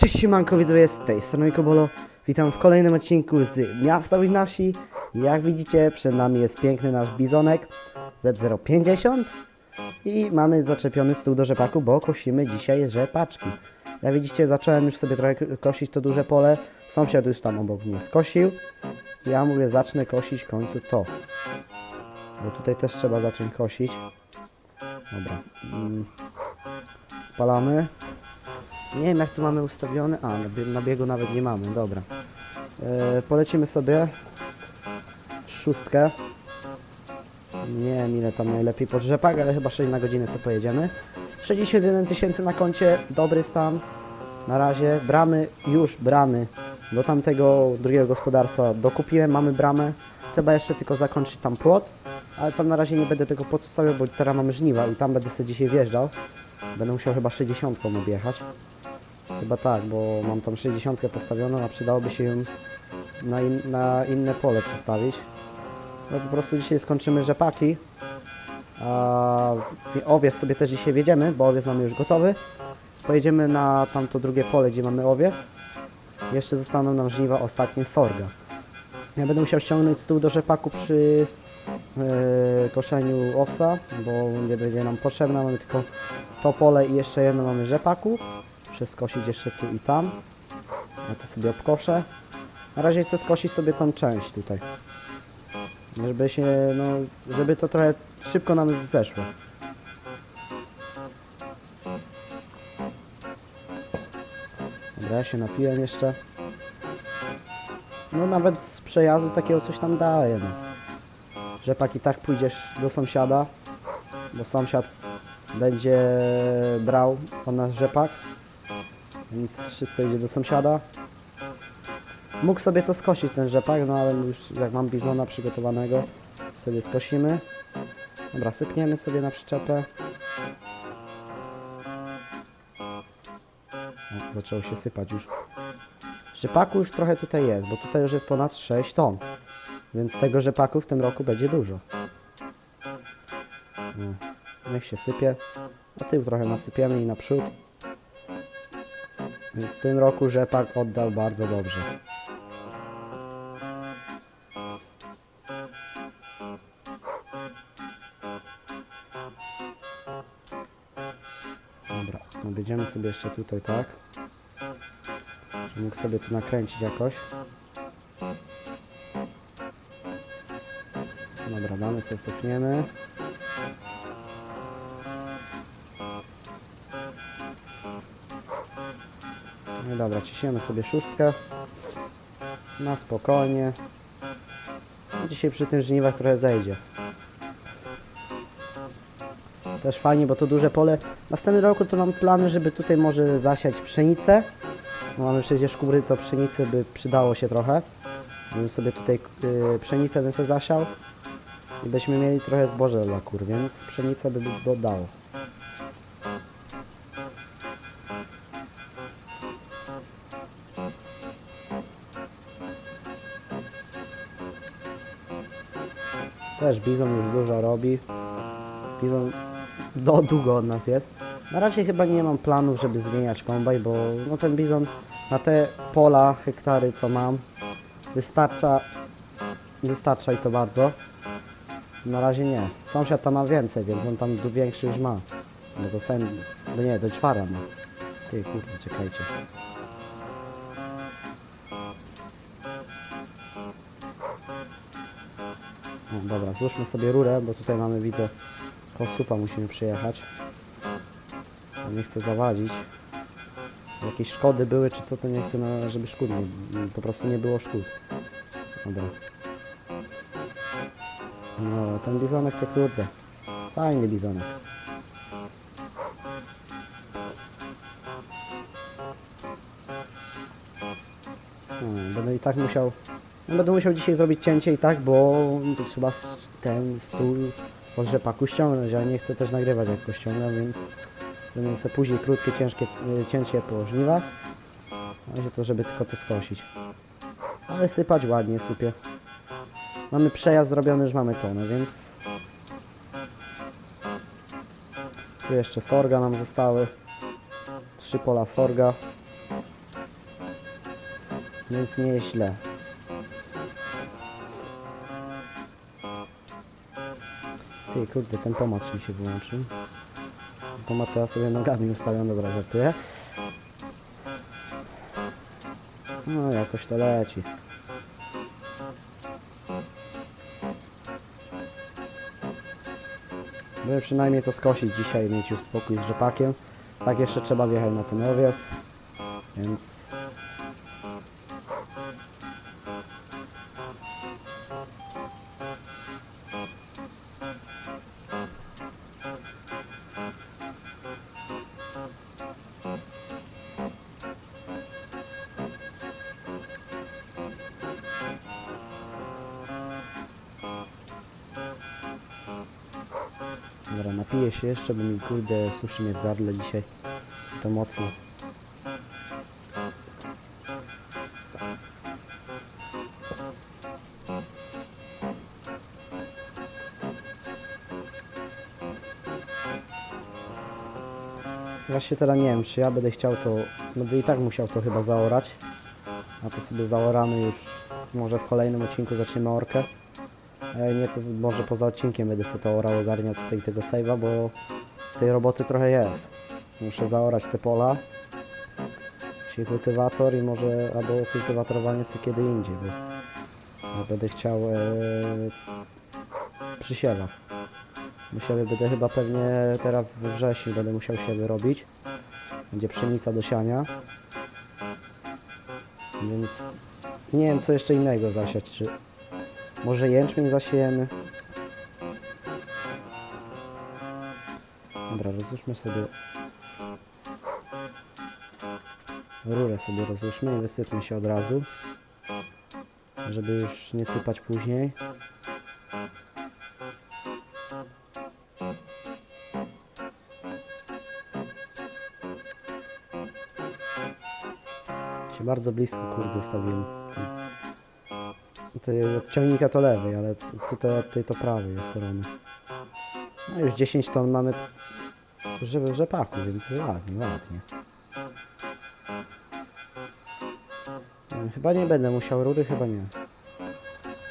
Cześć siemanko widzowie, z tej strony Kobolo. Witam w kolejnym odcinku z Miasta Łódź na Wsi. Jak widzicie, przed nami jest piękny nasz bizonek Z050 i mamy zaczepiony stół do rzepaku, bo kosimy dzisiaj rzepaczki. Jak widzicie, zacząłem już sobie trochę kosić to duże pole. Sąsiad już tam obok mnie skosił. Ja mówię, zacznę kosić w końcu to. Bo tutaj też trzeba zacząć kosić. Dobra. Mm. Nie wiem jak tu mamy ustawione. A, na, bie- na biegu nawet nie mamy, dobra. E, polecimy sobie szóstkę. Nie wiem ile tam najlepiej pod rzepak, ale chyba 6 na godzinę sobie pojedziemy. 61 tysięcy na koncie, dobry stan. Na razie bramy, już bramy do tamtego drugiego gospodarstwa dokupiłem, mamy bramę. Trzeba jeszcze tylko zakończyć tam płot, ale tam na razie nie będę tego płotu stawiał, bo teraz mamy żniwa i tam będę sobie dzisiaj wjeżdżał. Będę musiał chyba 60 objechać. Chyba tak, bo mam tam 60 postawioną, a przydałoby się ją na, in, na inne pole przestawić. No po prostu dzisiaj skończymy rzepaki. A owiec sobie też dzisiaj wiedziemy, bo owiec mamy już gotowy. Pojedziemy na tamto drugie pole, gdzie mamy owiec. Jeszcze zostaną nam żniwa ostatnie sorga. Ja będę musiał ściągnąć stół do rzepaku przy e, koszeniu owsa, bo nie będzie nam potrzebna. Mamy tylko to pole i jeszcze jedno mamy rzepaku. Przeskosić jeszcze tu i tam. Ja to sobie obkoszę. Na razie chcę skosić sobie tą część tutaj. Żeby się, no, żeby to trochę szybko nam zeszło. Dobra, ja się napiłem jeszcze. No nawet z przejazdu takiego coś tam daje, no. Rzepak i tak pójdziesz do sąsiada, bo sąsiad będzie brał od nas rzepak, więc wszystko idzie do sąsiada. Mógł sobie to skosić ten rzepak, no ale już jak mam bizona przygotowanego, sobie skosimy. Dobra, sypniemy sobie na przyczepę. O, zaczęło się sypać już. Rzepaku już trochę tutaj jest, bo tutaj już jest ponad 6 ton. Więc tego rzepaku w tym roku będzie dużo. Niech się sypie. Na tył trochę nasypiemy i naprzód. Więc w tym roku rzepak oddał bardzo dobrze. Dobra, no będziemy sobie jeszcze tutaj tak. Żeby mógł sobie tu nakręcić jakoś. Dobra, damy sobie sypniemy. No dobra, ciśniemy sobie szóstkę. Na spokojnie. Dzisiaj przy tym żniwach trochę zejdzie. Też fajnie, bo to duże pole. Następnym roku to mam plany, żeby tutaj może zasiać pszenicę. Mamy przecież kury, to pszenicy by przydało się trochę. Bym sobie tutaj y, pszenicę bym sobie zasiał. I byśmy mieli trochę zboże dla kur, więc pszenicę by dodało. Też bizon już dużo robi. Bizon do długo od nas jest. Na razie chyba nie mam planów, żeby zmieniać kombaj, bo no ten bizon na te pola, hektary co mam wystarcza wystarcza i to bardzo. Na razie nie. Sąsiad tam ma więcej, więc on tam większy już ma. No to ten, no nie, do czwara ma. Ty kurde, czekajcie. No, dobra, złóżmy sobie rurę, bo tutaj mamy, widzę, kosupa musimy przyjechać. Nie chcę zawadzić. Jakieś szkody były, czy co, to nie chcę, żeby szkód nie, po prostu nie było szkód. Dobra. No, ten bizonek to kurde. Fajny bizonek. No, będę i tak musiał... No, będę musiał dzisiaj zrobić cięcie i tak, bo trzeba ten stół od rzepaku ściągnąć, a nie chcę też nagrywać jak go ściągnę, więc zrobię sobie później krótkie, ciężkie y, cięcie po żniwach. Na to, żeby tylko to skosić. Ale sypać ładnie sypie. Mamy przejazd zrobiony, już mamy tonę, więc... Tu jeszcze sorga nam zostały. Trzy pola sorga. Więc nie jest źle. Ty, kurde, ten pomad mi się wyłączył. Pomad ja sobie nogami ustawiam, dobra, żartuję. No, jakoś to leci. By przynajmniej to skosić dzisiaj, mieć już spokój z rzepakiem. Tak jeszcze trzeba wjechać na ten owiec, więc... Dobra, napiję się jeszcze, bo mi kurde suszy mnie w gardle dzisiaj. To mocno. Właśnie teraz nie wiem, czy ja będę chciał to, będę i tak musiał to chyba zaorać. A to sobie zaoramy już, może w kolejnym odcinku zaczniemy orkę. E, nie, to może poza odcinkiem będę sobie to orał, ogarniał tutaj tego save'a, bo tej roboty trochę jest. Muszę zaorać te pola. Czyli kultywator i może, albo kultywatorowanie sobie kiedy indziej, bo będę chciał e, przy siewach. Siewy będę chyba pewnie teraz we wrześniu będę musiał siewy robić. Będzie pszenica do siania. Więc nie wiem co jeszcze innego zasiać, czy może jęczmień zasiejemy. Dobra, rozłóżmy sobie rurę sobie rozłóżmy i wysypmy się od razu, żeby już nie sypać później. Się bardzo blisko kurde ustawiłem. Tutaj od ciągnika to lewej, ale tutaj od tej to prawej jest strony. No już 10 ton mamy żeby w rzepaku, więc ładnie, ładnie. Nie, Chyba nie będę musiał rury, chyba nie.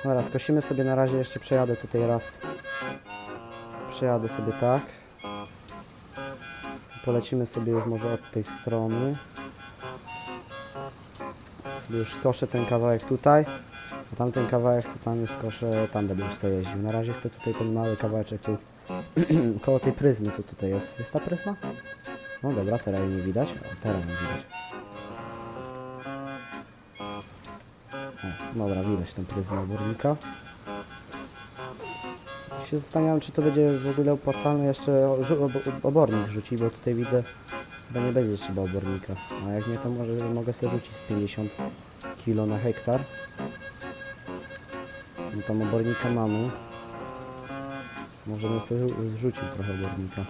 Dobra, skosimy sobie na razie, jeszcze przejadę tutaj raz. Przejadę sobie tak. Polecimy sobie już może od tej strony. Sobie już skoszę ten kawałek tutaj. A tamten kawałek co tam już skoszę, tam będę już sobie jeździł. Na razie chcę tutaj ten mały kawałeczek tu koło tej pryzmy, co tutaj jest. Jest ta pryzma? No dobra, teraz nie widać. O, teraz nie widać. O, dobra, widać tą pryzmę obornika. Tak się zastanawiam, czy to będzie w ogóle opłacalne jeszcze obornik rzucić, bo tutaj widzę, chyba nie będzie trzeba obornika. A jak nie, to może mogę sobie rzucić z 50 kg na hektar. No tam obornika mamy. Możemy sobie rzu- rzucić trochę obornika.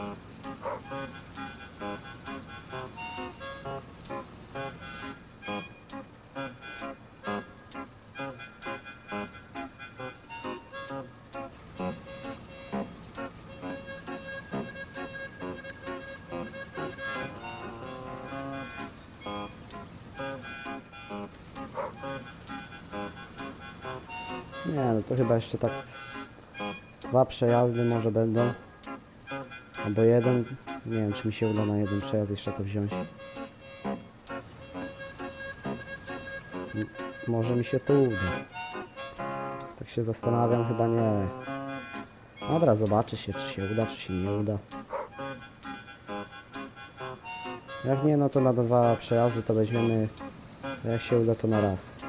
Jeszcze tak dwa przejazdy może będą. Albo jeden. Nie wiem, czy mi się uda na jeden przejazd jeszcze to wziąć. Może mi się to uda. Tak się zastanawiam, chyba nie. Dobra, zobaczy się, czy się uda, czy się nie uda. Jak nie, no to na dwa przejazdy to weźmiemy. Jak się uda, to na raz.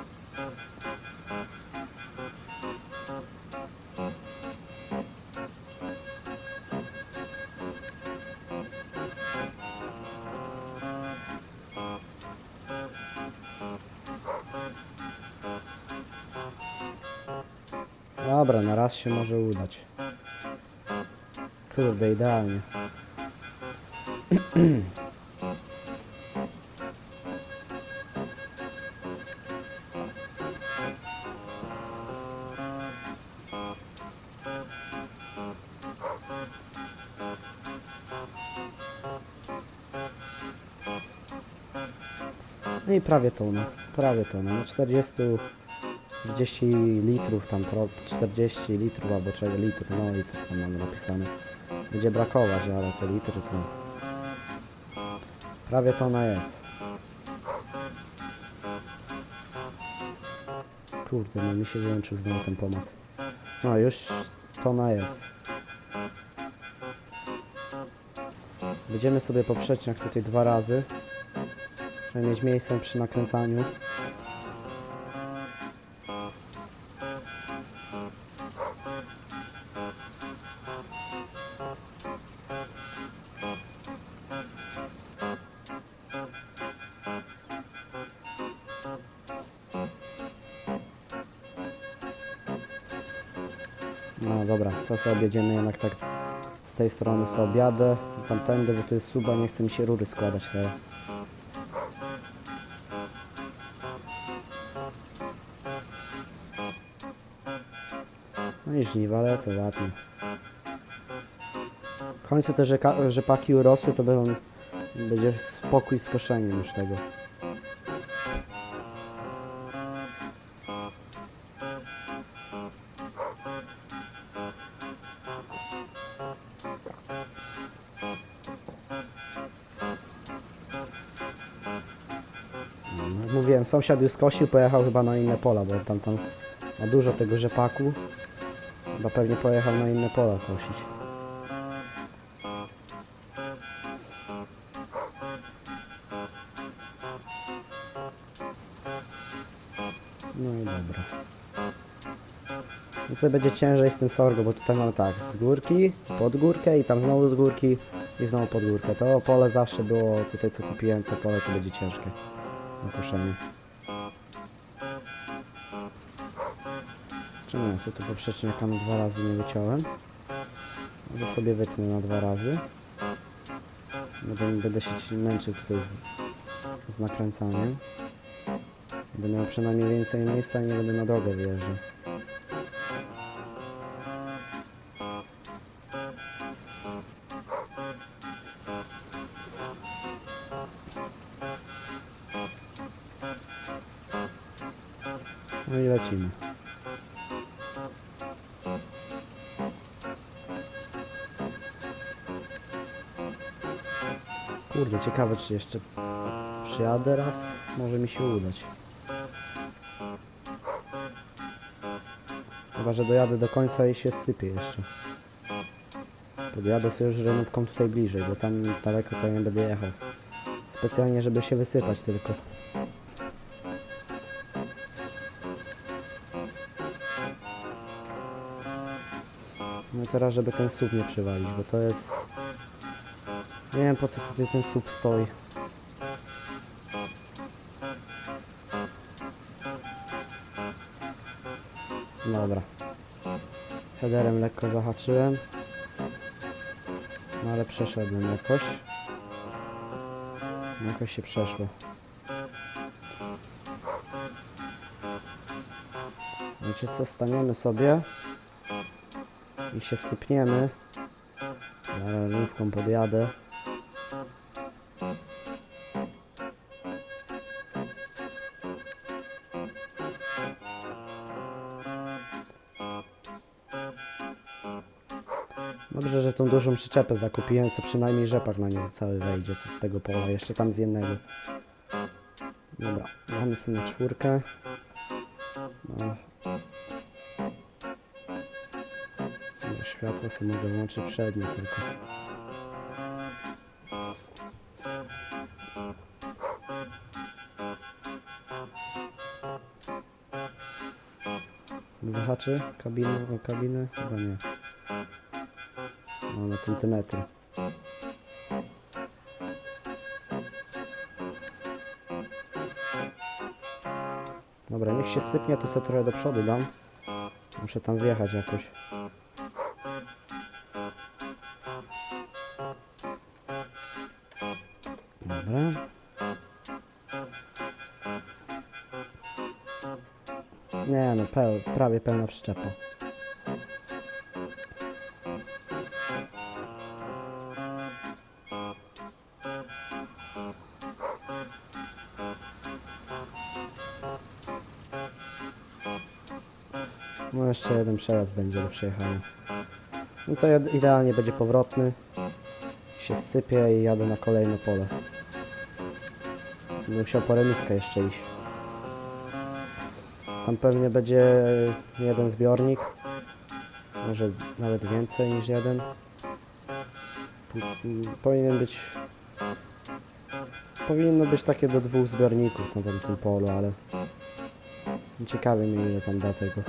Raz się może udać. Kurde, idealnie. No i prawie to no. prawie to, no 40, 40 litrów tam, pro- 40 litrów albo czego litrów, no litrów tam mamy napisane. Będzie brakować, ale te litry to prawie tona jest. Kurde, no mi się wyłączył znowu ten pomad. No już tona jest. Będziemy sobie po przeczniach tutaj dwa razy, żeby mieć miejsce przy nakręcaniu. Sobie objedziemy jednak tak z tej strony sobie objadę tamtędy, bo tu jest suba, nie chce mi się rury składać teraz. No i żniwa lecą ładnie. W końcu te rzeka, rzepaki urosły, to będą, będzie spokój z koszeniem już tego. Sąsiad już skosił, pojechał chyba na inne pola, bo tam, tam ma dużo tego rzepaku. Chyba pewnie pojechał na inne pola kosić. No i dobra. I tutaj będzie ciężej z tym sorgo, bo tutaj mamy tak, z górki, pod górkę i tam znowu z górki i znowu pod górkę. To pole zawsze było, tutaj co kupiłem, to pole to będzie ciężkie na koszenie. Czemu ja sobie tu poprzeczniaka na dwa razy nie wyciąłem? Może sobie wytnę na dwa razy. Będę, będę się męczył tutaj z nakręcaniem. Będę miał przynajmniej więcej miejsca i nie będę na drogę wyjeżdżał. Ciekawe czy jeszcze przyjadę raz. Może mi się udać. Chyba, że dojadę do końca i się sypie jeszcze. Podjadę sobie już renówką tutaj bliżej, bo tam daleko to nie będę jechał. Specjalnie, żeby się wysypać tylko. No teraz, żeby ten słup nie przywalić, bo to jest... Nie wiem po co tutaj ten słup stoi. Dobra. Headerem lekko zahaczyłem. No ale przeszedłem jakoś. Jakoś się przeszło. Wiecie co, staniemy sobie i się sypniemy. Zaraz żółwką podjadę. Dobrze, że tą dużą przyczepę zakupiłem, to przynajmniej rzepak na nią cały wejdzie, co z tego pola, jeszcze tam z jednego. Dobra, mamy sobie na czwórkę. No. Dobra, światło sobie mogę włączyć przednie tylko. Zahaczy kabinę, kabinę? Chyba nie. No, na centymetry. Dobra, niech się sypnie, to sobie trochę do przodu dam. Muszę tam wjechać jakoś. Dobra. Nie no, peł, prawie pełna przyczepa. No jeszcze jeden przejazd będzie do przejechania. No to idealnie będzie powrotny. Się sypie i jadę na kolejne pole. Będę musiał po jeszcze iść. Tam pewnie będzie jeden zbiornik. Może nawet więcej niż jeden. Powinien być... Powinno być takie do dwóch zbiorników na tamtym polu, ale... Ciekawy mnie ile tam da tego.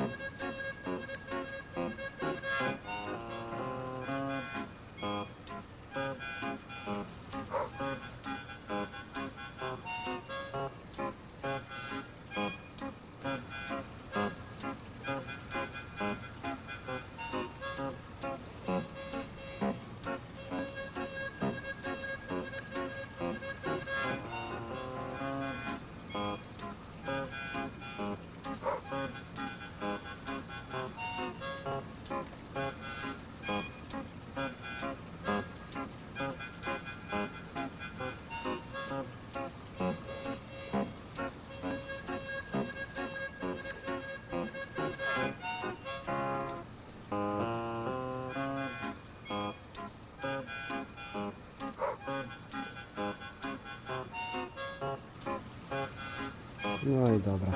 No i dobra.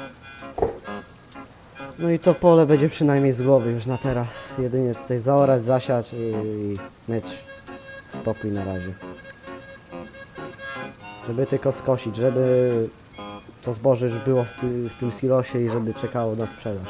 No i to pole będzie przynajmniej z głowy już na teraz. Jedynie tutaj zaorać, zasiać i, i mieć spokój na razie. Żeby tylko skosić, żeby to zboże już było w, w tym silosie i żeby czekało na sprzedaż.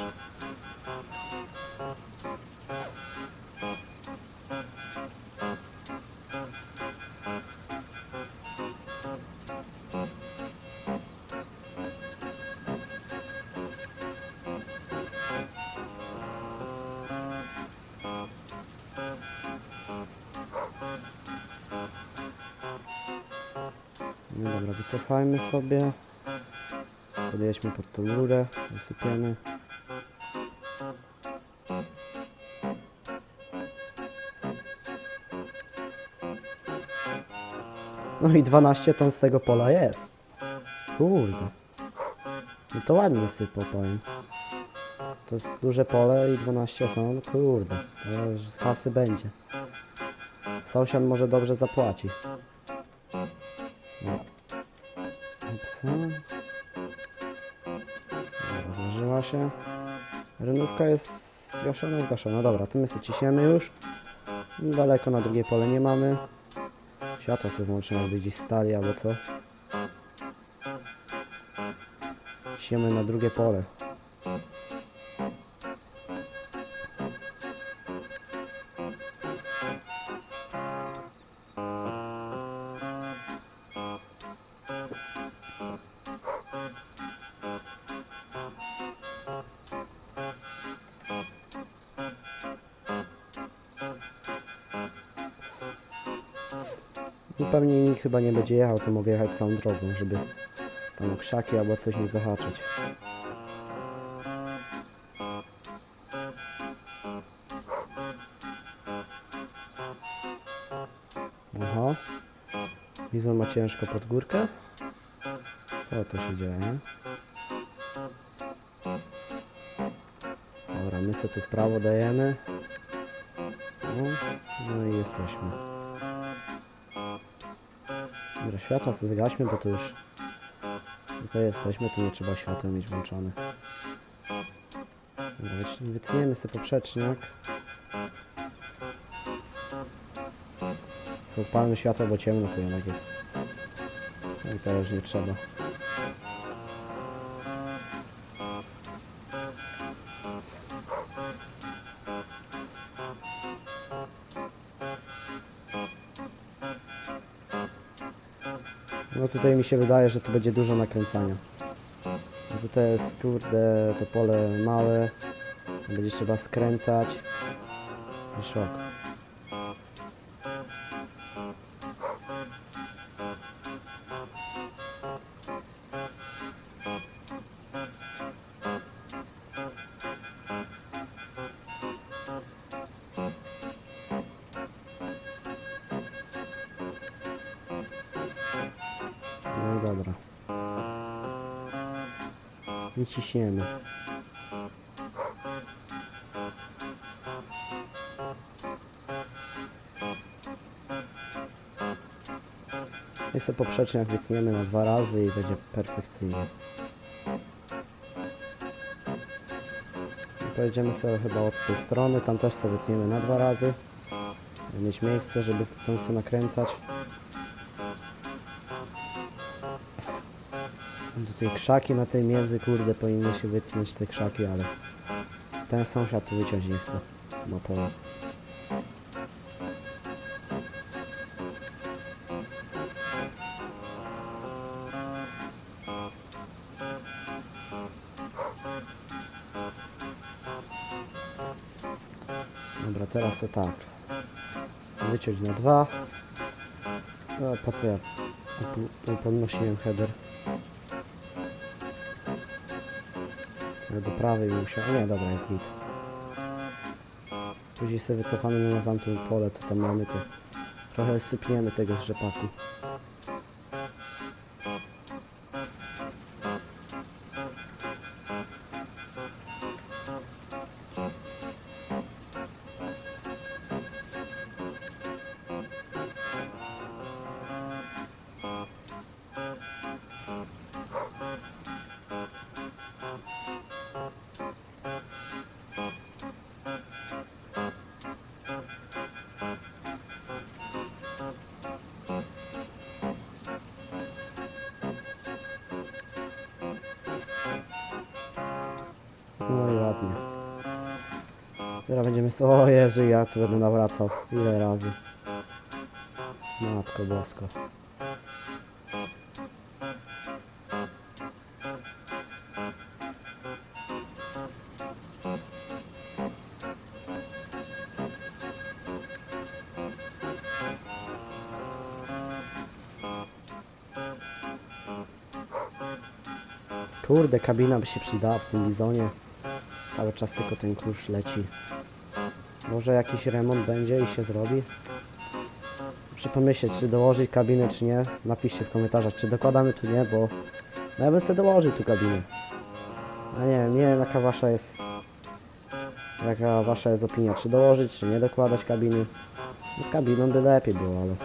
Sobie. Podjedźmy pod tą rurę, wysypiemy. No i 12 ton z tego pola jest. Kurde. No to ładnie sypał, powiem. To jest duże pole i 12 ton, kurde. To już kasy będzie. Sąsiad może dobrze zapłaci. Złożyła się. Rynówka jest zgaszona, zgaszona. Dobra, to my sobie ciśniemy już. Daleko na drugie pole nie mamy. Światło sobie włączymy, jakby gdzieś stali albo co. Ciśniemy na drugie pole. Chyba nie będzie jechał, to mogę jechać całą drogą, żeby tam krzaki albo coś nie zahaczyć. Aha. Bizon ma ciężko pod górkę. Co to się dzieje, nie? Dobra, my sobie tu w prawo dajemy. No, no i jesteśmy. Dobra, światła sobie zgaśmy, bo to już tutaj jesteśmy, tu nie trzeba światła mieć włączone. Dobra, wytnie- wytniemy sobie poprzeczniak. Co, palmy światło, bo ciemno tu jednak jest. No i teraz nie trzeba. No tutaj mi się wydaje, że to będzie dużo nakręcania. Bo tutaj jest kurde to pole małe. Będzie trzeba skręcać. I szok. zaciśniemy. I sobie poprzeczniak wytniemy na dwa razy i będzie perfekcyjnie. I pojedziemy sobie chyba od tej strony, tam też sobie wytniemy na dwa razy. Mieć miejsce, żeby tą co nakręcać. Tutaj krzaki na tej między, kurde, powinny się wytnąć te krzaki, ale ten sąsiad tu wyciąć nie chce. Co ma pole. Dobra, teraz to tak. Wyciąć na dwa. No, po co ja po- podnosiłem header? Do prawej musiał. Nie, dobra, jest git. Później sobie wycofamy na tamto pole, co tam mamy, to trochę sypniemy tego z rzepaku. I ładnie. Teraz będziemy. O Jezu, ja tu będę nawracał. Ile razy. Matko bosko. Kurde, kabina by się przydała w tym bizonie. Cały czas tylko ten kurz leci. Może jakiś remont będzie i się zrobi? Muszę pomyśleć, czy dołożyć kabinę, czy nie. Napiszcie w komentarzach, czy dokładamy, czy nie, bo no ja bym sobie dołożył tu kabinę. A nie wiem, nie wiem jaka wasza jest jaka wasza jest opinia, czy dołożyć, czy nie dokładać kabiny. No z kabiną by lepiej było, ale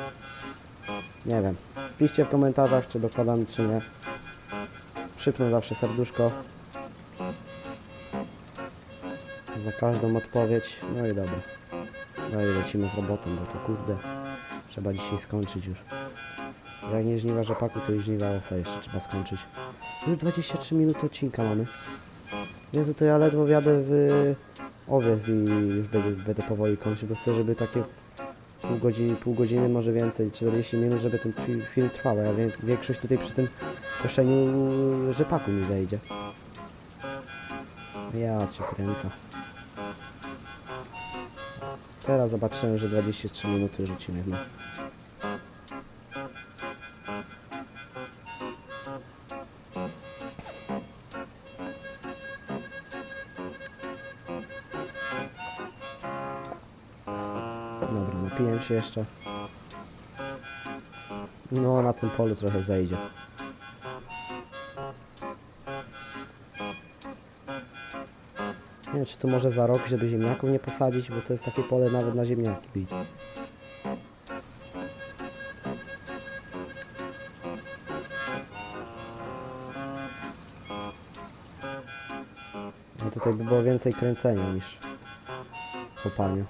nie wiem. Piszcie w komentarzach, czy dokładamy, czy nie. Przypnę zawsze serduszko. Za każdą odpowiedź. No i dobra. No i lecimy z robotą, bo to kurde. Trzeba dzisiaj skończyć już. Jak nie żniwa rzepaku, to i żniwa osa jeszcze trzeba skończyć. Już 23 minuty odcinka mamy. Jezu, to ja ledwo wjadę w owiec i już będę, będę powoli kończyć, bo chcę, żeby takie pół godziny, pół godziny, może więcej, 40 minut, żeby ten fi- film trwał. a większość tutaj przy tym koszeniu rzepaku mi zejdzie. Ja cię kręcę. Teraz zobaczyłem, że 23 minuty rzucimy chyba. Dobra, napiję się jeszcze. No, na tym polu trochę zejdzie. Czy to może za rok, żeby ziemniaków nie posadzić, bo to jest takie pole nawet na ziemniaki. No tutaj by było więcej kręcenia niż kopania.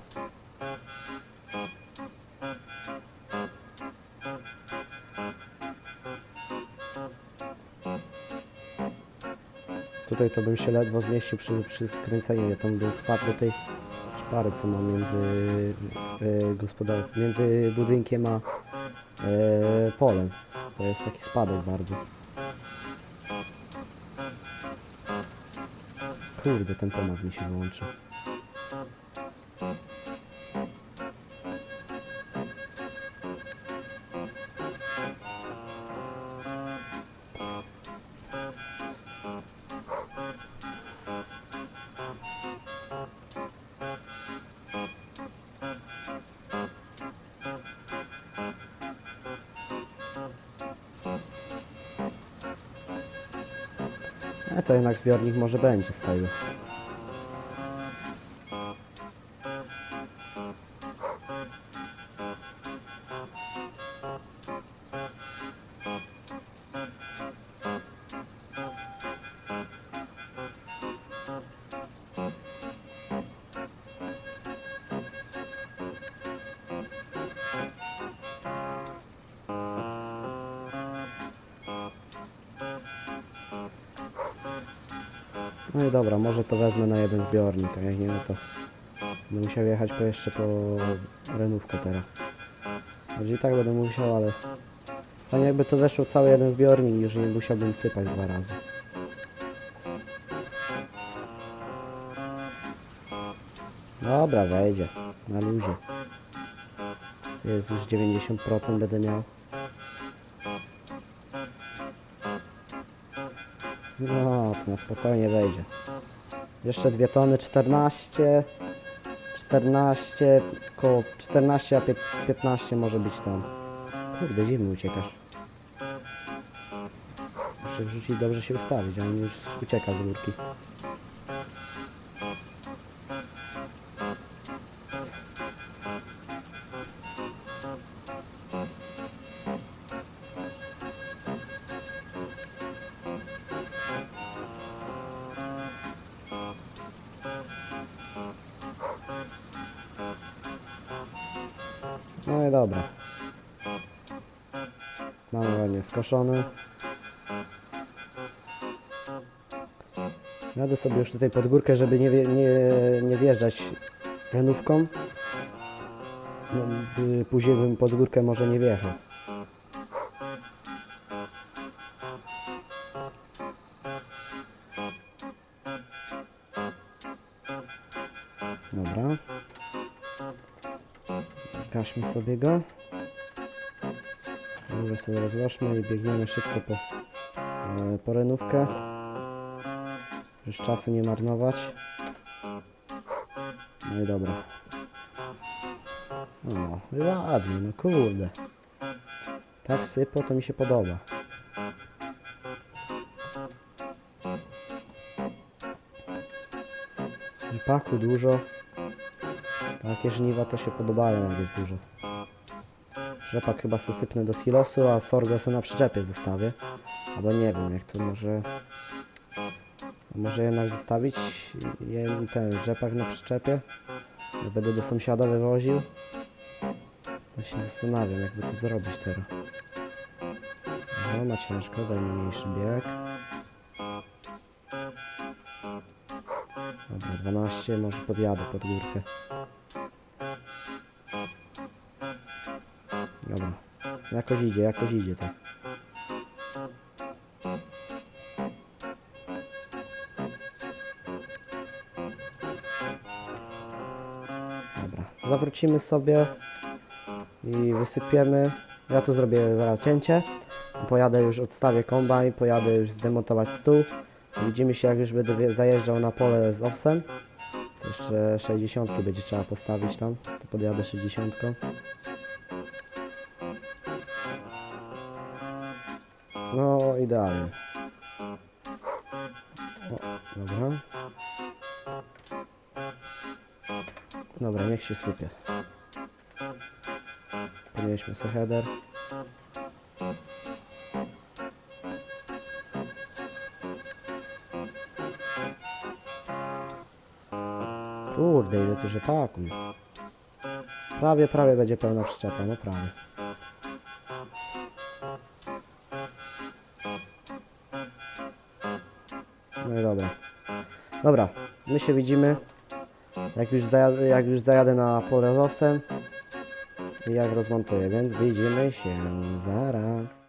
Tutaj to bym się ledwo zmieścił przy, przy skręceniu. Ja tam bym wpadł tej szpary, co ma między e, gospodar... między budynkiem a e, polem. To jest taki spadek bardzo. Kurde, ten pomad mi się wyłączył. A to jednak zbiornik może będzie z jak nie, no to będę musiał jechać po jeszcze po renówkę teraz. Może i tak będę musiał, ale fajnie jakby to weszło cały jeden zbiornik już nie musiałbym sypać dwa razy. Dobra, wejdzie. Na luzie. Jest już 90% będę miał. No, to na spokojnie wejdzie. Jeszcze dwie tony, 14, 14, koło 14, a pie- 15 może być ton. Kurde, zimny uciekasz. Muszę wrzucić, dobrze się ustawić, a on już ucieka z górki. Ładnie skoszony. Jadę sobie już tutaj pod górkę, żeby nie, nie, nie zjeżdżać renówką. No, by Później bym pod górkę może nie wjechał. Dobra. Gaśmy sobie go. Może sobie rozłożmy i biegniemy szybko po, e, po renówkę. Już czasu nie marnować. No i dobra. O, i ładnie, no kurde. Tak sypo, to mi się podoba. Rzepaku dużo. Takie żniwa to się podobają, jak jest dużo. Rzepak chyba sobie sypnę do silosu, a sorgo sobie na przyczepie zostawię. Albo nie wiem, jak to może... Może jednak zostawić ten rzepak na przyczepie. Będę do sąsiada wywoził. Ja się zastanawiam, jakby to zrobić teraz. No, ma ciężko, daj mi mniejszy bieg. Dobra, 12, może podjadę pod górkę. Jakoś idzie, jakoś idzie tak. Dobra. Zawrócimy sobie i wysypiemy. Ja tu zrobię zaraz cięcie. Pojadę już, odstawię kombajn, pojadę już zdemontować stół. Widzimy się jak już będę zajeżdżał na pole z owsem. Jeszcze 60 będzie trzeba postawić tam. To podjadę 60. No, idealnie. O, dobra. Dobra, niech się sypie. Podnieśmy sobie header. Kurde, ile tu rzepaku. Prawie, prawie będzie pełna przyczepa, no prawie. Dobra. Dobra, my się widzimy. Jak już zajadę, jak już zajadę na owsem i jak rozmontuję, więc widzimy się zaraz.